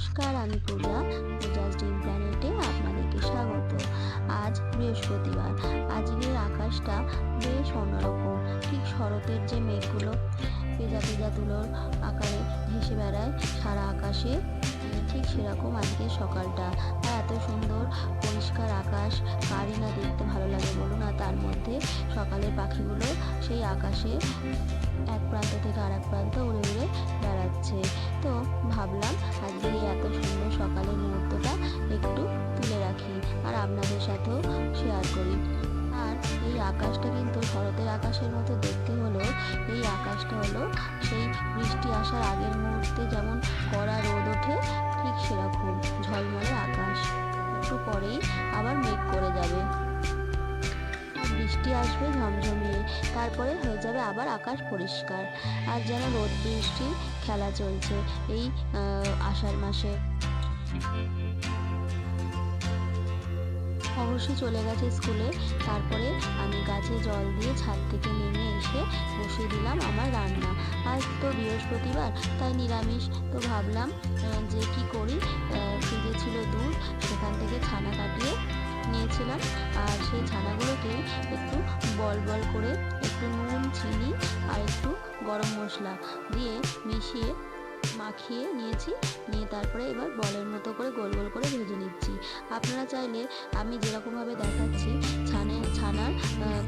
নমস্কার, আমি পূজা, পূজাস ড্রিম প্ল্যানেটে আপনাদেরকে স্বাগত। আজ বৃহস্পতিবার, আজকের আকাশটা বেশ অন্যরকম, ঠিক শরতের যে মেঘগুলো পেজা পেজা তুলোর আকারে ভেসে বেড়ায় সারা আকাশে। ঠিক সেরকম আজকে সকালটা। আর এত সুন্দর পরিষ্কার আকাশ, কারই না দেখতে ভালো লাগে বলুন। আর তার মধ্যে সকালের পাখিগুলো সেই আকাশে এক প্রান্ত থেকে আর এক প্রান্ত উড়ে উড়ে বেড়াচ্ছে। তো ভাবলাম আজকের এই এত সুন্দর সকালের মুহূর্তটা একটু তুলে রাখি। আর আপনাদের সাথেও শেয়ার করি। আর এই আকাশটা কিন্তু শরতের আকাশের মতো দেখতে হলেও এই আকাশটা হলো সেই বৃষ্টি আসার আগের মুহূর্তে যেমন কড়া রোদ ওঠে, ঠিক সেরকম ঝলমলে আকাশ। একটু পরেই আবার মেঘ করে যাবে। বৃষ্টি আসবে ঝমঝমিয়ে, তারপরে হয়ে যাবে আবার আকাশ পরিষ্কার। আর যেন রোদ বৃষ্টি খেলা চলছে এই আষাঢ় মাসে। অবশ্যই চলে গেছে স্কুলে, তারপরে আমি গাছে জল দিয়ে ছাদ থেকে নেমে এসে বসিয়ে দিলাম আমার রান্না। আজ তো বৃহস্পতিবার, তাই নিরামিষ। তো ভাবলাম যে কি করি? ফ্রিজে ছিল দুধ, সেখান থেকে ছানা কাটিয়ে নিয়েছিলাম। আর সেই ছানাগুলোকে একটু বল বল করে একটু নুন, চিনি আর একটু গরম মশলা দিয়ে মিশিয়ে মাখিয়ে নিয়েছি, নিয়ে তারপরে এবার বলের মতো করে গোল গোল করে ভেজে নিচ্ছি। আপনারা চাইলে আমি যেরকমভাবে দেখাচ্ছি, ছানে, ছানার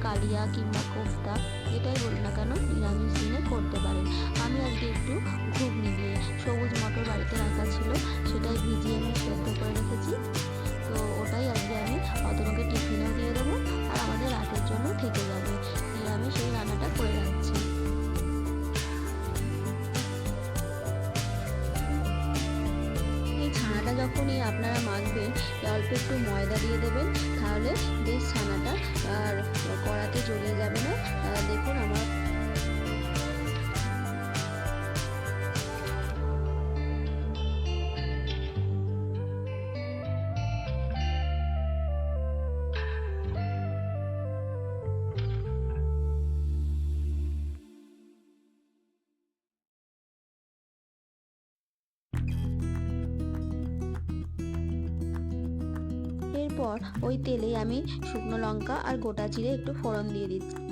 কালিয়া কিংবা কোফতা, এটাই বলি না কেন, নিরামিষ দিনে করতে পারেন। আমি আজকে একটু ঘুগনি দিয়ে সবুজ মটর বাড়িতে রাখা ছিল, সেটাই ভিজিয়ে আমি সেদ্ধ করে রেখেছি। যখনই আপনারা মাখবেন অল্প একটু ময়দা দিয়ে দেবেন, তাহলে বেশ ছানাটা আর কড়াতে জড়িয়ে যাবে না। দেখুন আমার এরপর ওই তেলেই আমি শুকনো লঙ্কা আর গোটা জিরে একটু ফোড়ন দিয়ে দিচ্ছি।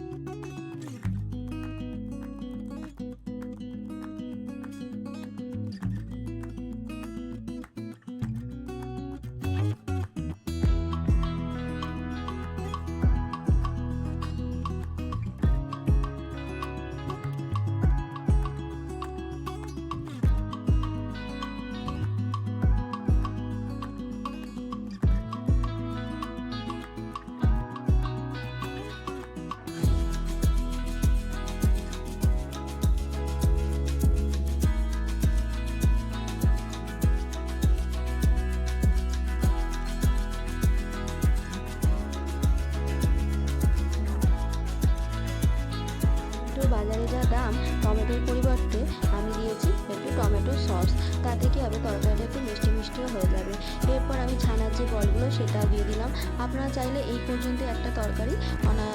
সস তাতে কি হবে? তরকারিটা একটু মিষ্টি মিষ্টিও হয়ে যাবে। এরপর আমি ছানার যে বলগুলো, সেটা দিয়ে দিলাম। আপনারা চাইলে এই পর্যন্ত একটা তরকারি অনা,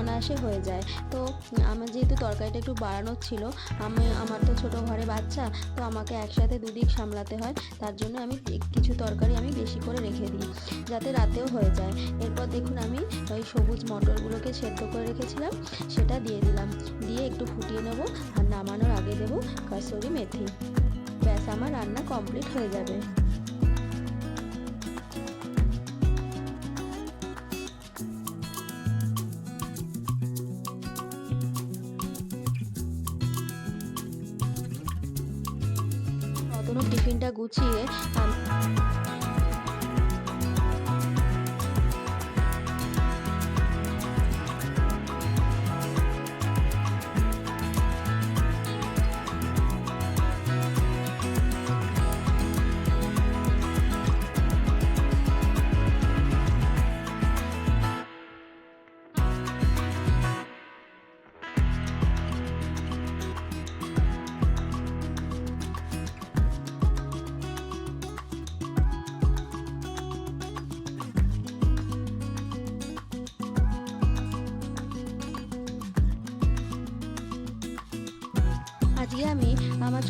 অনায়াসে হয়ে যায়। তো আমার যেহেতু তরকারিটা একটু বাড়ানোর ছিল, আমি, আমার তো ছোট ঘরে বাচ্চা, তো আমাকে একসাথে দুদিক সামলাতে হয়। তার জন্য আমি কিছু তরকারি আমি বেশি করে রেখে দিই, যাতে রাতেও হয়ে যায়। এরপর দেখুন আমি ওই সবুজ মটরগুলোকে সেদ্ধ করে রেখেছিলাম, সেটা দিয়ে দিলাম। দিয়ে একটু ফুটিয়ে নেব আর নামানোর আগে দেবো কাসুরি মেথি। ব্যাস আমার রান্না কমপ্লিট হয়ে যাবে।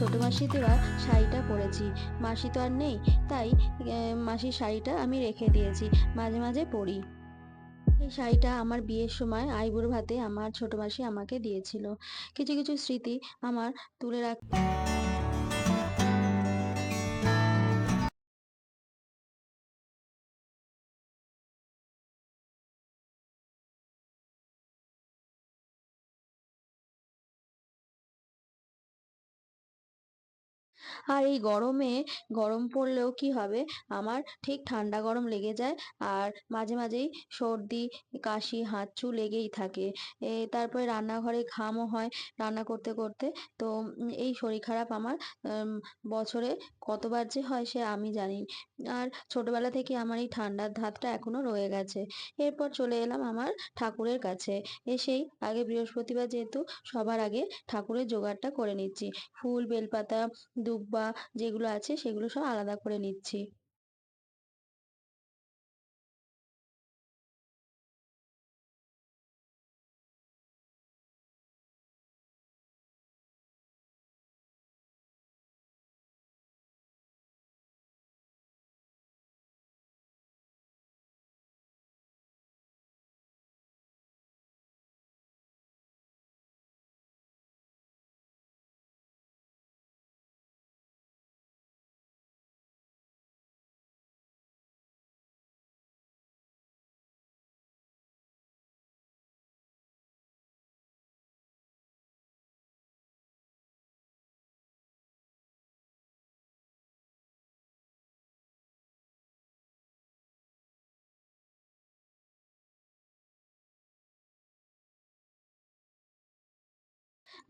ছোটো মাসি দেওয়া শাড়িটা পরেছি। মাসি তো আর নেই, তাই মাসির শাড়িটা আমি রেখে দিয়েছি, মাঝে মাঝে পরি। এই শাড়িটা আমার বিয়ের সময় আইবুড়ো ভাতে আমার ছোটো মাসি আমাকে দিয়েছিল। কিছু কিছু স্মৃতি আমার তুলে রাখ আর এই গরমে গরম পড়লেও কি হবে? আমার ঠিক ঠান্ডা গরম লেগে যায় আর মাঝে মাঝেই সর্দি, কাশি, হাঁচু লেগেই থাকে। এ তারপরে রান্নাঘরে ঘামও হয় রান্না করতে করতে। তো এই শরীর খারাপ আমার বছরে কতবার যে হয় সে আমি জানি। আর ছোটবেলা থেকে আমার এই ঠান্ডার ধাতটা এখনও রয়ে গেছে। এরপর চলে এলাম আমার ঠাকুরের কাছে। এসেই আগে বৃহস্পতিবার যেহেতু সবার আগে ঠাকুরের জোগাড়টা করে নিচ্ছি। ফুল, বেলপাতা, দুব্বা যেগুলো আছে সেগুলো সব আলাদা করে নিচ্ছি।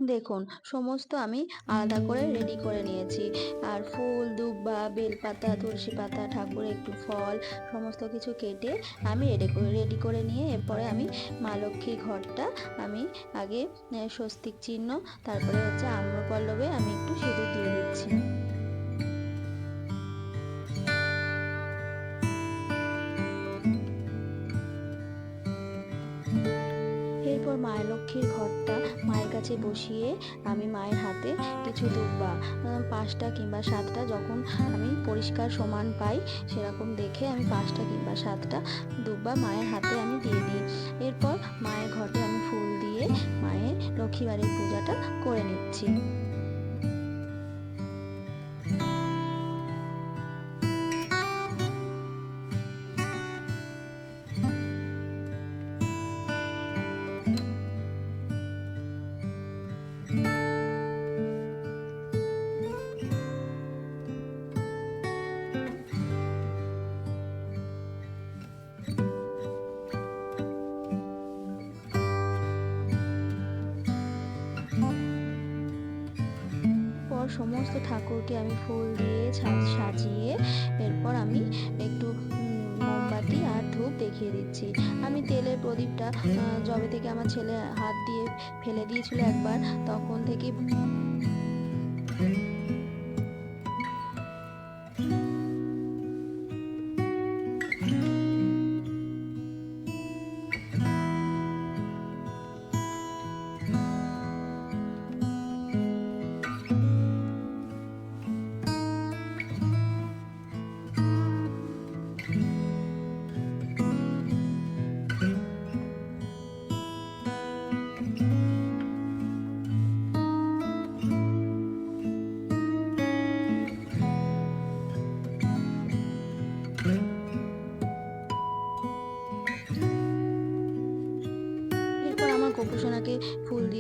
দেখুন, সমস্ত আমি আলাদা করে রেডি করে নিয়েছি। আর ফুল, দুব্বা, বেলপাতা, তুলসী পাতা, ঠাকুর, একটু ফল, সমস্ত কিছু কেটে আমি রেডি করে রেডি করে নিয়ে এরপরে আমি মা লক্ষ্মীর ঘরটা আমি আগে স্বস্তিক চিহ্ন, তারপরে হচ্ছে আম্রপল্লবে আমি একটু সিঁদুর দিয়ে দিচ্ছি। কাছে বসিয়ে আমি মায়ের হাতে কিছু দুব্বা পাঁচটা কিংবা সাতটা যখন আমি পরিষ্কার সমান পাই সেরকম দেখে আমি পাঁচটা কিংবা সাতটা দুব্বা মায়ের হাতে আমি দিয়ে দিই। এরপর মায়ের ঘরে আমি ফুল দিয়ে মায়ের লক্ষ্মীবারের পূজাটা করে নিচ্ছি। সমস্ত ঠাকুরকে আমি ফুল দিয়ে সাজিয়ে এরপর আমি একটু মোমবাতি আর ধূপ দেখিয়ে দিচ্ছি। আমি তেলের প্রদীপটা জবে যবে থেকে আমার ছেলে হাত দিয়ে ফেলে দিয়েছিল একবার, তখন থেকে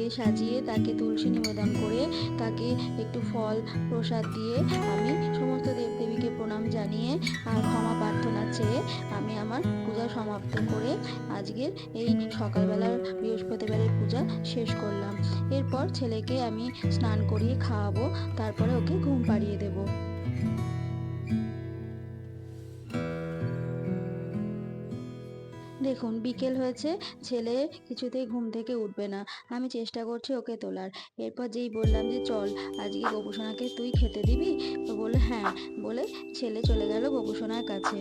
দিয়ে সাজিয়ে তাকে তুলসী নিবেদন করে তাকে একটু ফল, প্রসাদ দিয়ে আমি সমস্ত দেবদেবীকে প্রণাম জানিয়ে আর ক্ষমা প্রার্থনা চেয়ে আমি আমার পূজা সমাপ্ত করে আজকের এই সকালবেলার বৃহস্পতিবারের পূজা শেষ করলাম। এরপর ছেলেকে আমি স্নান করিয়ে খাওয়াবো, তারপরে ওকে ঘুম পাড়িয়ে দেবো। দেখুন, বিকেল হয়েছে, ছেলে কিছুতেই ঘুম থেকে উঠবে না। আমি চেষ্টা করছি ওকে তোলার। এরপর যেই বললাম যে, চল, আজকে গোপুসোনাকে তুই খেতে দিবি? তো বলল হ্যাঁ। বলে ছেলে চলে গেল গোপুসোনার কাছে।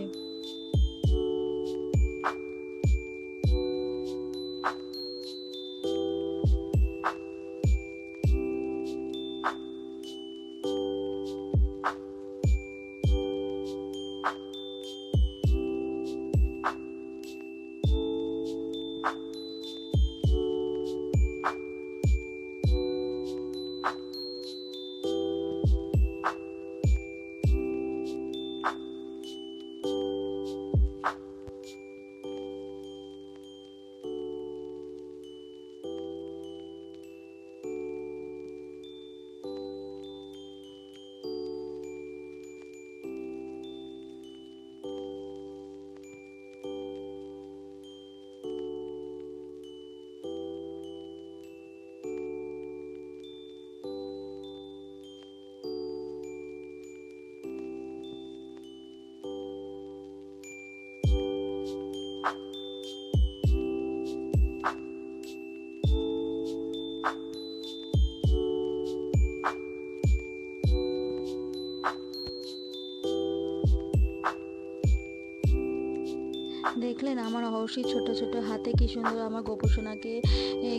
বড়শি ছোট ছোট হাতে কি সুন্দর আমার গোপসোনাকে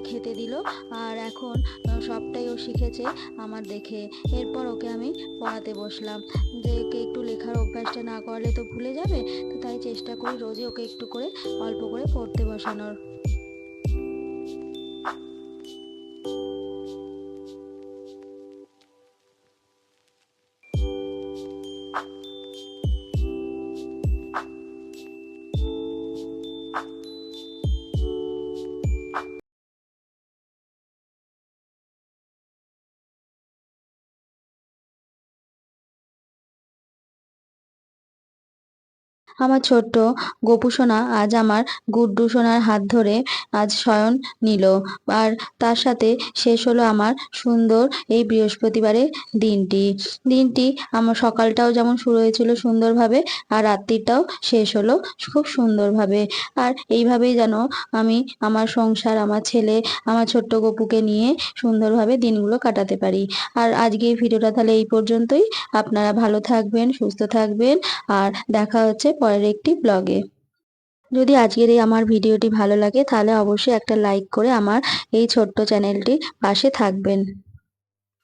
খেতে দিল। আর এখন সবটাই ও শিখেছে আমার দেখে। এরপর ওকে আমি পড়াতে বসলাম। যে ওকে একটু লেখার অভ্যাসটা না করলে তো ভুলে যাবে? তো তাই চেষ্টা করি রোজই ওকে একটু করে, অল্প করে পড়তে বসানোর। আমার ছোট্ট গোপু সোনা আজ আমার গুড্ডু সোনার হাত ধরে আজ শয়ন নিল। আর তার সাথে শেষ হলো আমার সুন্দর এই বৃহস্পতিবারের দিনটি। দিনটি আমার সকালটাও যেমন শুরু হয়েছিল সুন্দরভাবে, আর রাত্রিটাও শেষ হলো খুব সুন্দরভাবে। আর এইভাবেই যেন আমি আমার সংসার, আমার ছেলে, আমার ছোট্ট গপুকে নিয়ে সুন্দরভাবে দিনগুলো কাটাতে পারি। আর আজকে এই ভিডিওটা তাহলে এই পর্যন্তই। আপনারা ভালো থাকবেন, সুস্থ থাকবেন, আর দেখা হচ্ছে পরের একটি ব্লগে যদি আজকের এই আমার ভিডিওটি ভালো লাগে, তাহলে অবশ্যই একটা লাইক করে আমার এই ছোট্ট চ্যানেলটি পাশে থাকবেন।